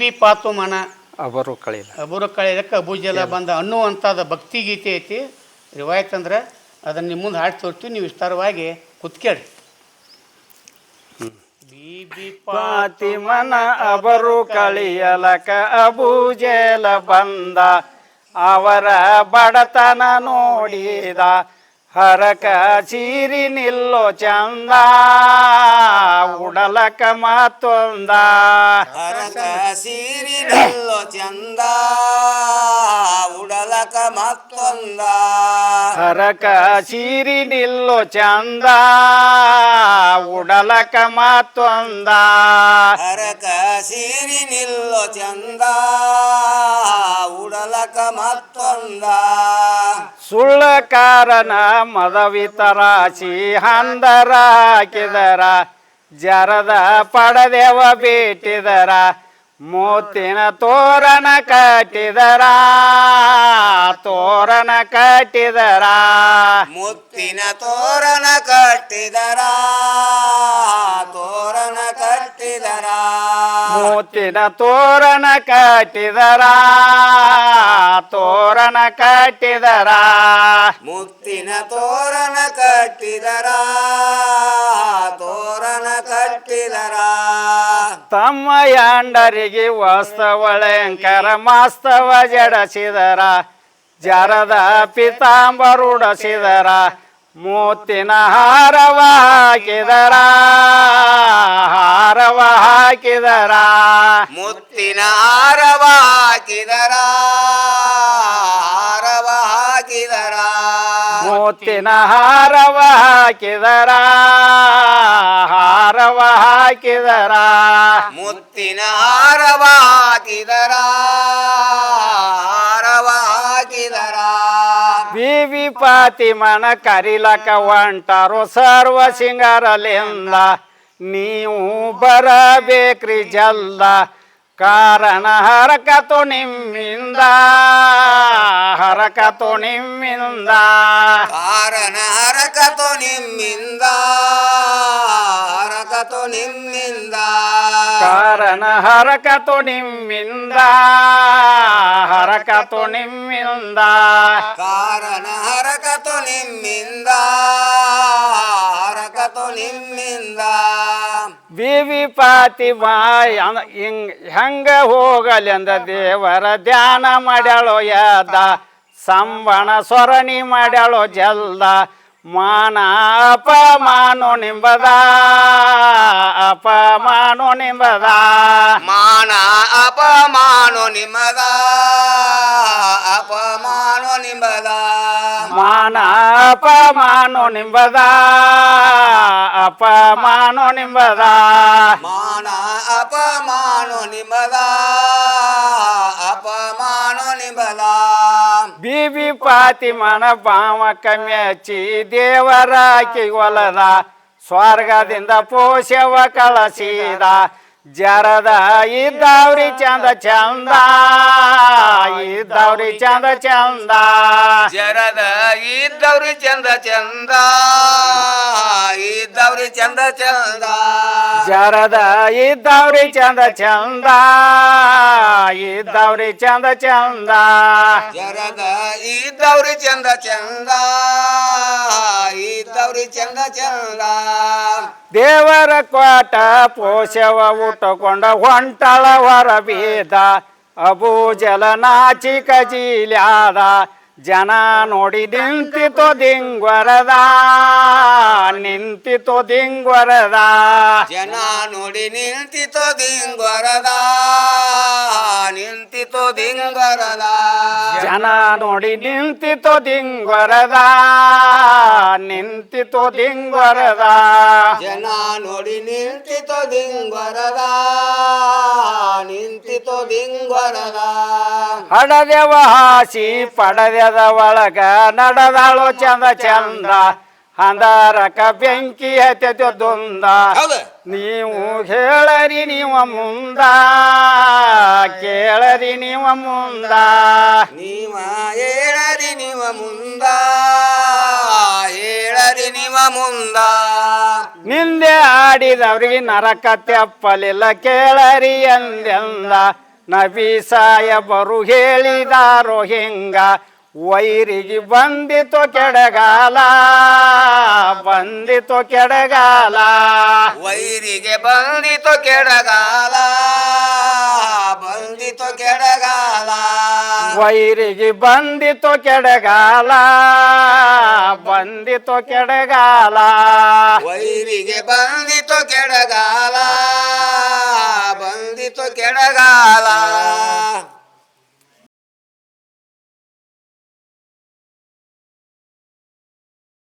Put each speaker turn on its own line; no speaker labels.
B B ಅಬರು ಮನ ಅಬರು ಕಳೆದಕ್ಕೆ ಅಬೂಜಲ ಬಂದ ಅನ್ನುವಂಥದ್ದು ಭಕ್ತಿ ಗೀತೆ ಐತಿ. ರಿವಾಯತ್ ಅಂದ್ರೆ ಅದನ್ನು ನಿಮ್ಮ ಮುಂದೆ ಹಾಡಿ ತೋರ್ತೀವಿ ನೀವು ವಿಸ್ತಾರವಾಗಿ ಕುತ್ಕೇಳಿ. ಬಿ ಬಿ
ಫಾತಿಮನ ಅಬರು ಕಳಿಯಲಕ ಅಬೂಜಲ ಬಂದ. ಅವರ ಬಡತನ ನೋಡಿದ. ಹರಕ ಚೀರಿ ನಿಲ್ಲೋ ಚಂದ ಉಡಲಕ ಮತ್ತೊಂದ
ಹರಕ ಸೀರಿ ನಿಲ್ಲೋ ಚಂದ ಉಡಲಕ ಮತ್ತೊಂದ
ಹರಕ ಚೀರಿ ನಿಲ್ಲೋ ಚಂದ ಉಡಲಕ ಮತ್ತೊಂದ
ಹರಕ ಸೀರಿ ನಿಲ್ಲೋ ಚಂದ ಉಡಲಕ ಮತ್ತೊಂದ
ಸುಳ್ಳ ಕಾರಣ ಮದವಿತರಾಶಿ ಹಂದರ ಹಾಕಿದರ ಜರದ ಪಡದೆವ ಬೇಟಿದರ, ಮೂತಿನ ತೋರಣ ಕಟ್ಟಿದರ ತೋರಣ ಕಟ್ಟಿದರ.
ಮುತ್ತಿನ ತೋರಣ ಕಟ್ಟಿದರ.
ಮೂತಿನ ತೋರಣ ಕಟ್ಟಿದರ ತೋರಣ ಕಟ್ಟಿದರ.
ಮುತ್ತಿನ ತೋರಣ ಕಟ್ಟಿದರ ತೋರಣ ಕಟ್ಟಿದರ.
ತಮ್ಮ ಯಾಂಡರಿಗೆ ವಾಸ್ತವಳಂಕರ ಮಾಸ್ತವ ಜಡಸಿದರ. ಜರದ ಪಿತಾಂಬರುಡಸಿದರ ಮೂತಿನ ಹಾರವಾಗಿದರ ಹಾರವ ಹಾಕಿದರ?
ಮುತ್ತಿನ ಆರವ ಹಾಕಿದರ? ಆರವ ಹಾಕಿದರ?
ಮುತ್ತಿನ ಹಾರವ ಹಾಕಿದರ? ಹಾರವ ಹಾಕಿದರ?
ಮುತ್ತಿನ ಹಾರವ ಹಾಕಿದರ? ಹಾರವ ಹಾಕಿದರ?
ಬೀವಿ ಪಾತಿಮನ ಕರಿಲಕ ಒಂಟರು ಸರ್ವ ಸಿಂಗಾರಲಿಂದ ನೀವು ಬರಬೇಕ್ರಿ ಜಲ್ಲ ಕಾರಣ ಹರಕತು ನಿಮ್ಮಿಂದ. ಹರಕತು ನಿಮ್ಮಿಂದ.
ಕಾರಣ ಹರಕತು ನಿಮ್ಮಿಂದ. ಹರಕತು ನಿಮ್ಮಿಂದ.
ಕಾರಣ ಹರಕತು ನಿಮ್ಮಿಂದ. ಹರಕತು ನಿಮ್ಮಿಂದ.
ಕಾರಣ ಹರಕತು ನಿಮ್ಮಿಂದ.
ಬೀವಿ ಬಾಯ್ ಹಿಂಗ್ ಹೆಂಗ ಹೋಗಲೆಂದ ದೇವರ ಧ್ಯಾನ ಮಾಡ್ಯಾಳೋ ಯಾದ? ಸಂಬಣ ಸ್ವರಣಿ ಮಾಡ್ಯಾಳೋ ಜಲ್ದ? ಮಾನ ಅಪಮಾನೋ ನಿಂಬದ? ಅಪಮಾನೋ ನಿಂಬದ?
ಮಾನ ಅಪಮಾನು ನಿಮದ ಅಪಮಾನೋ
ನಿಂಬದ ಅಪಮಾನೋ ನಿಂಬದ
ಮಾನ ಅಪಮಾನು ನಿಮದ ಅಪಮಾನು ನಿಮದ
ಬೀಬಿ ಪಾತಿಮನ ಭಾವ ಕಮ್ಯಚ್ಚಿ ದೇವರಾಕಿ ಒಲದ ಸ್ವರ್ಗದಿಂದ ಪೋಷವ ಕಳಸಿದ ಜರದ ಇದ್ದಾವ್ರಿ ಚಂದ ಚಂದ ಇದ್ದಾವ್ರಿ ಚಂದ ಚಂದ.
ಜರದ ಇದ್ದವ್ರಿ ಚಂದ ಚಂದ ಇದ್ದವ್ರಿ ಚಂದ ಚಂದ.
ಜರದ ಇದ್ದವ್ರಿ ಚಂದ ಚಂದ. ಇದ್ದವ್ರಿ ಚಂದ ಚಂದ.
ಜರದ ಇದ್ದವ್ರಿ ಚಂದ ಚಂದ. ಇದ್ದವ್ರಿ ಚಂದ ಚಂದ.
ದೇವರ ಕೋಟ ಪೋಷವ ಉಟ್ಟುಕೊಂಡ ಹೊಂಟಳ ಹೊರ ಬೀದ. ಅಬೂಜಲ ನಾಚಿ ಜೀಲ್ಯಾದ ಜನ ನೋಡಿ ನಿಂತಿತು ದಿಂಗ್ವರದ. ನಿಂತಿತು ದಿಂಗ್ವರದ.
ಜನ ನೋಡಿ ನಿಂತಿತು ದಿಂಗ್ವರದ. ನಿಂತಿತು ದಿಂಗ್ವರದ.
ಜನ ನೋಡಿ ನಿಂತಿತು ದಿಂಗ್ವರದ. ನಿಂತಿತು ದಿಂಗ್ವರದ.
ಜನ ನೋಡಿ ನಿಂತಿತು ದಿಂಗ್ವರದ. ನಿಂತಿತು ದಿಂಗ್ವರದ.
ಹಡದೆವ ಹಾಸಿ ಪಡದೆದ ಒಳಗ ನಡದಾಳು ಚಂದ ಚಂದ. ಅಂದಾರಕ ಬೆಂಕಿ ಹತ್ಯತೆ ದೊಂದ.
ಹೌದು.
ನೀವು ಹೇಳರಿ ನೀವ ಮುಂದ ಕೇಳರಿ ನೀವ ಮುಂದ.
ನೀವ ಹೇಳರಿ ನೀವ ಮುಂದ ಹೇಳರಿ ನೀವ ಮುಂದ.
ನಿಂದೆ ಆಡಿದವ್ರಿಗೆ ನರಕ ತೆಪ್ಪಲಿಲ್ಲ ಕೇಳರಿ ಎಂದೆಂದ. ನಬಿ ಸಾಯಬರು ಹೇಳಿದಾರೋ ಹಿಂಗ? ವೈರಿಗೆ ಬಂದಿತು ಕೆಡಗಾಲ ಬಂದಿತು ಕೆಡಗಾಲ.
ವೈರಿಗೆ ಬಂದಿತು ಕೆಡಗಾಲ ಬಂದಿತು ಕೆಡಗಾಲ.
ವೈರಿಗೆ ಬಂದಿತು ಕೆಡಗಾಲ ಬಂದಿತು ಕೆಡಗಾಲ.
ವೈರಿಗೆ ಬಂದಿತು ಕೆಡಗಾಲ ಬಂದಿತು ಕೆಡಗಾಲ.